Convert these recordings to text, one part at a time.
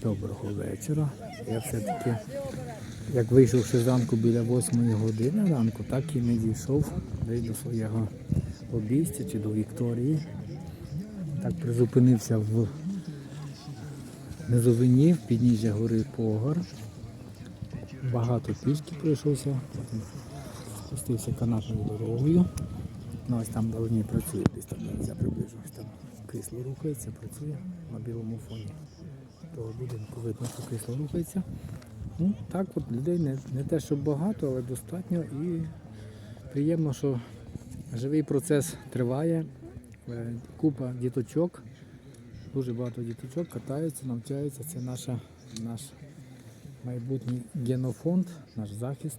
Доброго вечора. Я все-таки, як вийшов ще зранку біля 8 години ранку, так і не дійшов десь до свого обійстя чи до Вікторії. Так призупинився в низовині, в підніжжя гори Погор. Багато пішки пройшовся, потім спустився канатною дорогою. Ну, ось там давні працює, десь там я приближу. Там крісло рухається, працює на білому фоні того будинку видно, що крісло рухається. Ну, так от людей не, не те, що багато, але достатньо і приємно, що живий процес триває. Е, Купа діточок, дуже багато діточок катаються, навчаються. Це наша, наш майбутній генофонд, наш захист.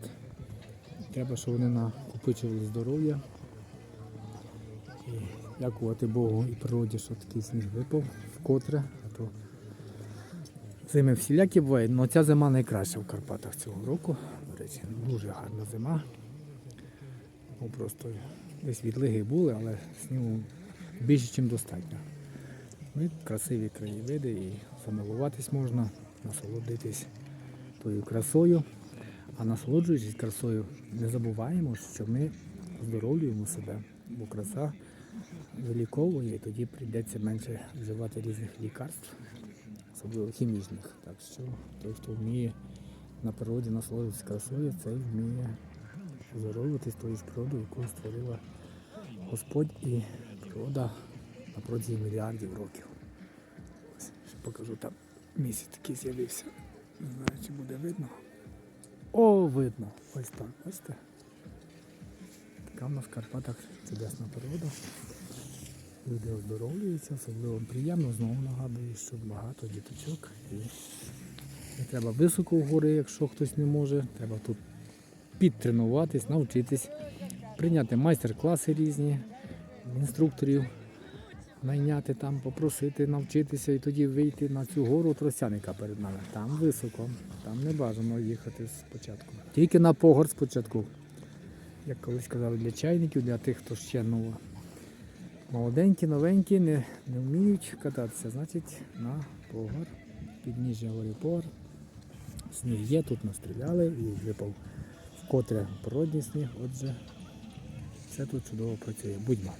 Треба, щоб вони накопичували здоров'я. Дякувати Богу і природі, що такий сніг випав вкотре. А то Зими всілякі бувають, але ця зима найкраща в Карпатах цього року. До речі, дуже гарна зима. Ну, просто десь відлиги були, але снігу більше, ніж достатньо. Ну, красиві краєвиди і замилуватись можна, насолодитись тою красою. А насолоджуючись красою, не забуваємо, що ми оздоровлюємо себе, бо краса виліковує, і тоді прийдеться менше вживати різних лікарств особливо хімічних. Так що той, хто вміє на природі насолоджуватися красою, цей вміє здоровуватись тою ж природою, яку створила Господь і природа на протязі мільярдів років. Ось, ще покажу там місяць такий з'явився. Не знаю, чи буде видно. О, видно! Ось так, бачите? Така в нас в Карпатах чудесна природа. Люди оздоровлюються, особливо приємно, знову нагадую, що багато діточок. І не треба високо в гори, якщо хтось не може. Треба тут підтренуватись, навчитись, прийняти майстер-класи різні, інструкторів найняти там, попросити, навчитися і тоді вийти на цю гору Тростяника перед нами. Там високо, там не бажано їхати спочатку. Тільки на погор спочатку. Як колись казали, для чайників, для тих, хто ще нова. Молоденькі, новенькі, не, не вміють кататися, значить на погор, підніжжя горі погор. Сніг є, тут настріляли і випав вкотре породній сніг, отже, все тут чудово працює. Будьмо.